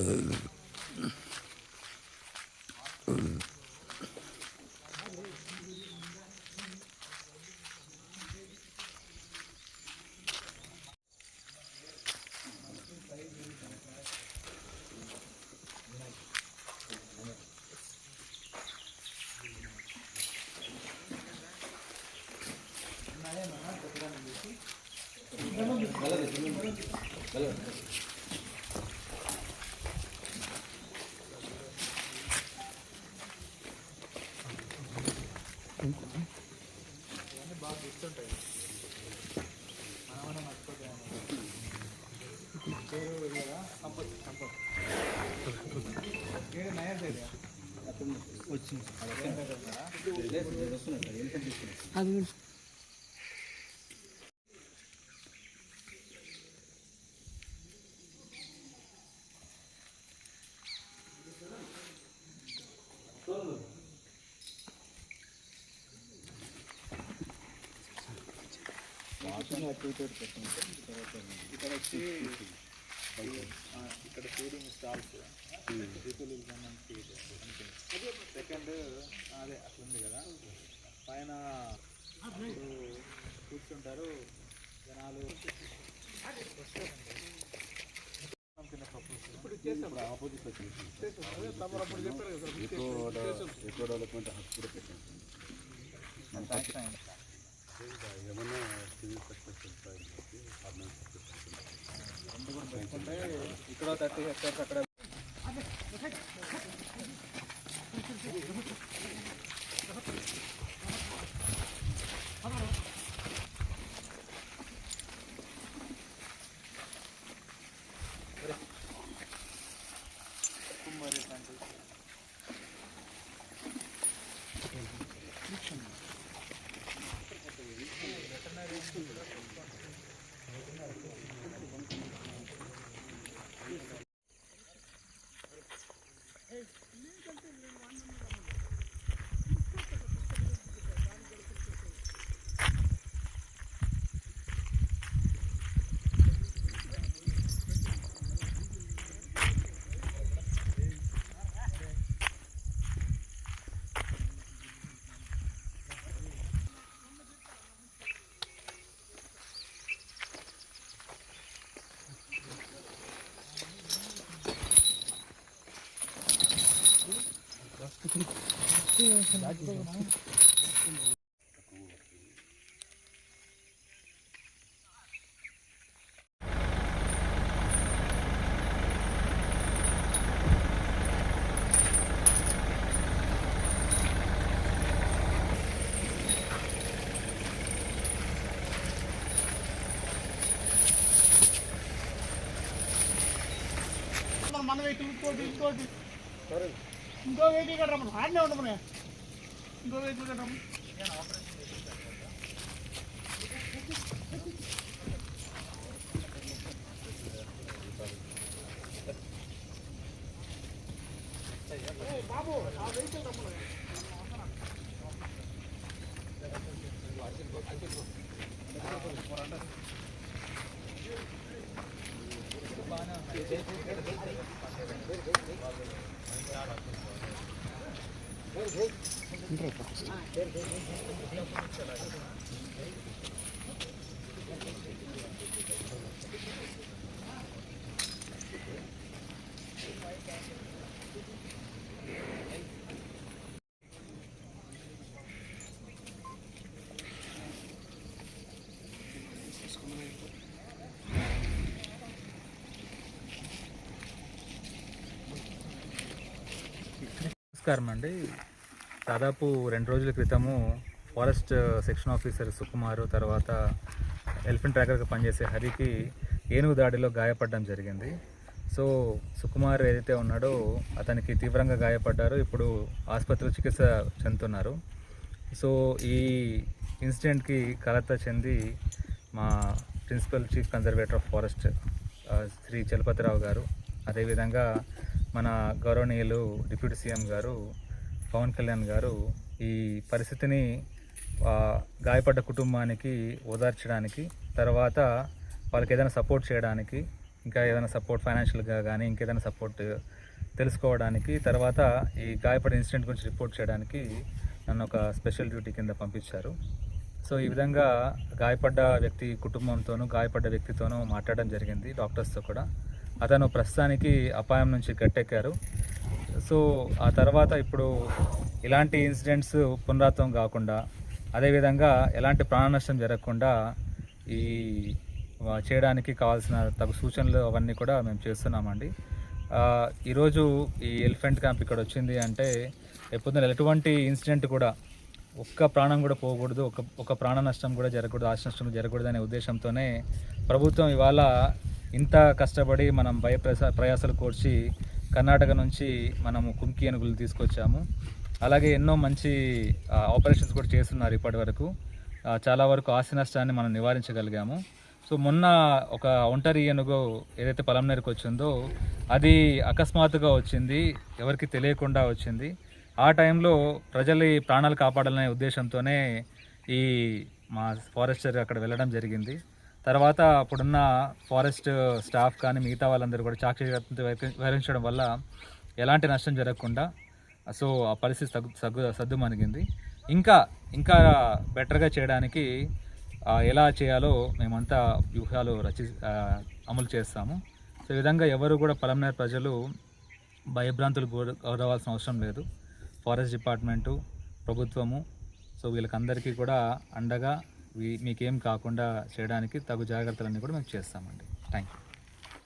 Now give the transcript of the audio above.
Gracias. ఇక్కడ వచ్చి ఆ, ఇక్కడ ఫీడింగ్ స్టాల్స్ రిపుల్ సెకండ్ అదే అట్లా ఉంది కదా పైన కూర్చుంటారు జనాలు ఇప్పుడు ఆపోజిట్ వచ్చింది డెవలప్మెంట్ హక్కు కూడా ఇక్కడ థర్టీ హెక్టర్స్ అక్కడ మన వెహికల్ ఇంకోటి ఇంకోటి ఇంకో వెహికల్ ఇక్కడ రమ్మను ఆడనే ఉండమనే ఇంకో వెహికల్ ఇక్కడ రమ్మను ఏయ్ బాబు ఆ వెహికల్ రమ్మను నమస్కారం అండి. దాదాపు రెండు రోజుల క్రితము forest uh, section officer Sukumar తర్వాత ఎలిఫెంట్ ట్రాకర్గా పనిచేసే హరికి ఏనుగు దాడిలో గాయపడడం జరిగింది. సో సుకుమార్ ఏదైతే ఉన్నాడో అతనికి తీవ్రంగా గాయపడ్డారు. ఇప్పుడు ఆసుపత్రిలో చికిత్స చెందుతున్నారు. సో ఈ ఇన్సిడెంట్కి కలత చెంది మా principal chief conservator of forest uh, Shri Chalapathi Rao గారు అదేవిధంగా మన గౌరవనీయులు డిప్యూటీ సీఎం గారు పవన్ కళ్యాణ్ గారు ఈ పరిస్థితిని గాయపడ్డ కుటుంబానికి ఓదార్చడానికి తర్వాత వాళ్ళకి ఏదైనా సపోర్ట్ చేయడానికి ఇంకా ఏదైనా సపోర్ట్ ఫైనాన్షియల్గా కానీ ఇంకేదైనా సపోర్ట్ తెలుసుకోవడానికి తర్వాత ఈ గాయపడిన ఇన్సిడెంట్ గురించి రిపోర్ట్ చేయడానికి నన్ను ఒక స్పెషల్ డ్యూటీ కింద పంపించారు. సో ఈ విధంగా గాయపడ్డ వ్యక్తి కుటుంబంతోనూ గాయపడ్డ వ్యక్తితోనూ మాట్లాడడం జరిగింది డాక్టర్స్తో కూడా. అతను ప్రస్తుతానికి అపాయం నుంచి గట్టెక్కారు. సో ఆ తర్వాత ఇప్పుడు ఇలాంటి ఇన్సిడెంట్స్ పునరావృతం కాకుండా అదేవిధంగా ఎలాంటి ప్రాణ నష్టం జరగకుండా ఈ చేయడానికి కావాల్సిన తగు సూచనలు అవన్నీ కూడా మేము చేస్తున్నామండి. ఈరోజు ఈ ఎలిఫెంట్ క్యాంప్ ఇక్కడ వచ్చింది అంటే ఎప్పుడు ఎటువంటి ఇన్సిడెంట్ కూడా ఒక్క ప్రాణం కూడా పోకూడదు ఒక ఒక ప్రాణ నష్టం కూడా జరగకూడదు ఆశ నష్టం జరగకూడదు అనే ఉద్దేశంతోనే ప్రభుత్వం ఇవాళ ఇంత కష్టపడి మనం భయ ప్రసా ప్రయాసాలు కోర్చి కర్ణాటక నుంచి మనము కుంకి ఏనుగులు తీసుకొచ్చాము. అలాగే ఎన్నో మంచి ఆపరేషన్స్ కూడా చేస్తున్నారు ఇప్పటి వరకు. చాలా వరకు ఆస్తి నష్టాన్ని మనం నివారించగలిగాము. సో మొన్న ఒక ఒంటరి ఏనుగు ఏదైతే పొలంనేరుకు వచ్చిందో అది అకస్మాత్తుగా వచ్చింది. ఎవరికి తెలియకుండా వచ్చింది. ఆ టైంలో ప్రజల ప్రాణాలు కాపాడాలనే ఉద్దేశంతోనే ఈ మా ఫారెస్టర్ అక్కడ వెళ్ళడం జరిగింది. తర్వాత అప్పుడున్న ఫారెస్ట్ స్టాఫ్ కానీ మిగతా వాళ్ళందరూ కూడా చాకచక్యంతో వ్యవహరించడం వల్ల ఎలాంటి నష్టం జరగకుండా సో ఆ పరిస్థితి తగ్గు సగ్గు సద్దుమణిగింది ఇంకా ఇంకా బెటర్గా చేయడానికి ఎలా చేయాలో మేమంతా వ్యూహాలు రచి అమలు చేస్తాము. సో ఈ విధంగా ఎవరు కూడా పలంనేరు ప్రజలు భయభ్రాంతులు గౌరవాల్సిన అవసరం లేదు. ఫారెస్ట్ డిపార్ట్మెంటు ప్రభుత్వము సో వీళ్ళకందరికీ కూడా అండగా మీకేం కాకుండా చేయడానికి తగు జాగ్రత్తలన్నీ కూడా మేము చేస్తామండి. Thank you